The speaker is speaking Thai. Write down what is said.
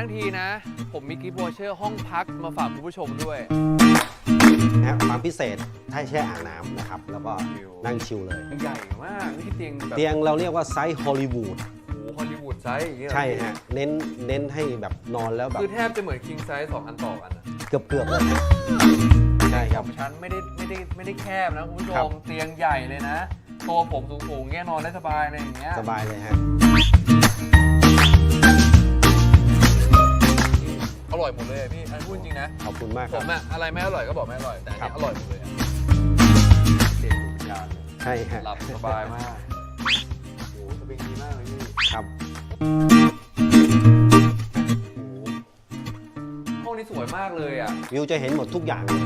ทั้งทีนะ ผมมีกิฟต์วอเชอร์ห้องพักมาฝากคุณผู้ชมด้วย นะความพิเศษถ้าแช่อ่างน้ำนะครับ แล้วก็ชิลนั่งชิลเลย ใหญ่มากนี่เตียงแบบเตียงเราเรียกว่าไซส์ฮอลลีวูดโอ้โหฮอลลีวูดไซส์อย่างเงี้ยเหรอใช่ฮะเน้นเน้นให้แบบนอนแล้วแบบคือแทบจะเหมือนคิงไซส์สองอันต่อกันนะเกือบเกือบๆเลยใช่ครับสองชั้นไม่ได้ไม่ได้ไม่ได้แคบนะคุณผู้ชครับ มเตียงใหญ่เลยนะตัวผมสูงๆเงี้ยนอนได้สบายอะไรอย่างเงี้ยสบายเลยฮะ อร่อยหมดเลยอะพี่อันนพูดจริงนะ ขอบคุณมากผครับ มอะอะไรไม่อร่อยก็บอกไม่อร่อย แต่อันครันี้บอร่อยหมดเลยอะเตียงถูกยานเลยใช่ฮะหลับสบายมาก โอ้โหสปริงดีมากเลยพี่ครับโอ้โหห้องนี้สวยมากเลยอะ วิวจะเห็นหมดทุกอย่างเลย